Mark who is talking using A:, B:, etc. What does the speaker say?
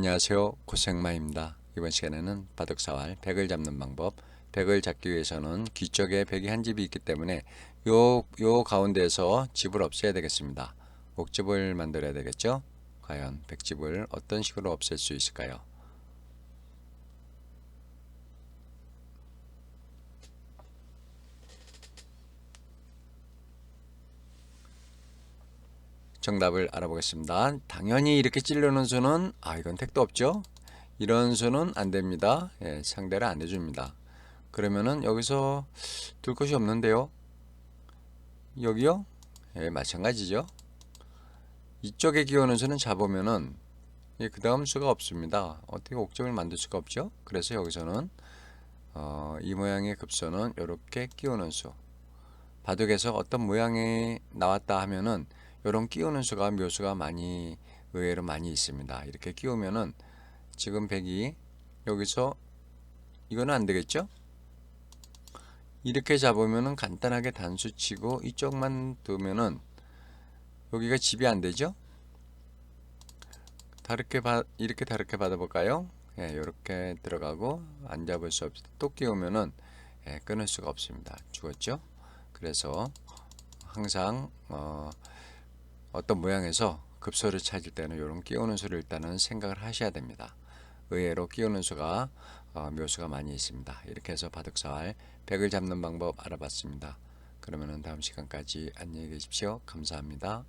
A: 안녕하세요. 고생마입니다. 이번 시간에는 바둑사활 백을 잡는 방법 백을 잡기 위해서는 귀쪽에 백이 한 집이 있기 때문에 요, 요 가운데에서 집을 없애야 되겠습니다. 옥집을 만들어야 되겠죠? 과연 백집을 어떤 식으로 없앨 수 있을까요 정답을 알아보겠습니다. 당연히 이렇게 찔르는 수는 아 이건 택도 없죠. 이런 수는 안 됩니다. 예, 상대를 안 해줍니다. 그러면은 여기서 둘 것이 없는데요. 여기요? 예, 마찬가지죠. 이쪽에 기어오는 수는 잡으면은 예, 그 다음 수가 없습니다. 어떻게 옥점을 만들 수가 없죠? 그래서 여기서는 어, 이 모양의 급소는 이렇게 끼우는 수. 바둑에서 어떤 모양이 나왔다 하면은 이런 끼우는 수가 묘수가 많이 의외로 많이 있습니다. 이렇게 끼우면은 지금 백이 여기서 이거는 안 되겠죠? 이렇게 잡으면은 간단하게 단수 치고 이쪽만 두면은 여기가 집이 안 되죠? 다르게 바, 이렇게 다르게 받아볼까요? 예, 이렇게 들어가고 안 잡을 수 없이 또 끼우면은 예, 끊을 수가 없습니다. 죽었죠? 그래서 항상 어, 어떤 모양에서 급소를 찾을 때는 이런 끼우는 수를 일단은 생각을 하셔야 됩니다. 의외로 끼우는 수가 어, 묘수가 많이 있습니다. 이렇게 해서 바둑사활 백을 잡는 방법 알아봤습니다. 그러면은 다음 시간까지 안녕히 계십시오. 감사합니다.